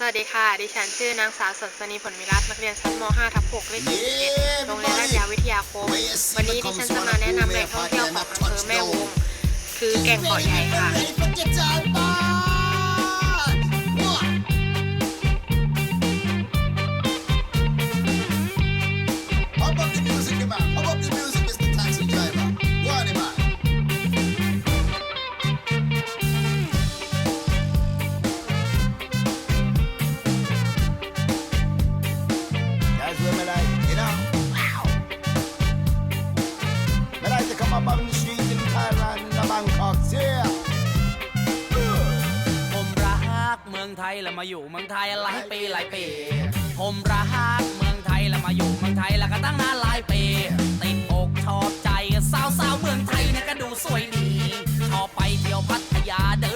สวัสดีค่ะ ดิฉันชื่อนางสาวสนสนีผลมิรัตน์นักเรียนชั้นม .5 ทับ6เลข21โรงเรียนราชยาวิทยาคม วันนี้ดิฉันจะมาแนะนำแหล่งท่องเที่ยวของอำเภอแม่วง คือแก่งเกาะใหญ่ค่ะ ไทยแล้วมาอยู่เมืองไทยหลายปีหลายปี ผมรักเมืองไทยแล้วมาอยู่เมืองไทยแล้วก็ตั้งนานหลายปี ติดอกชอบใจสาวสาวๆเมืองไทยเนี่ยก็ดูสวยดี ชอบไปเที่ยวพัทยาเด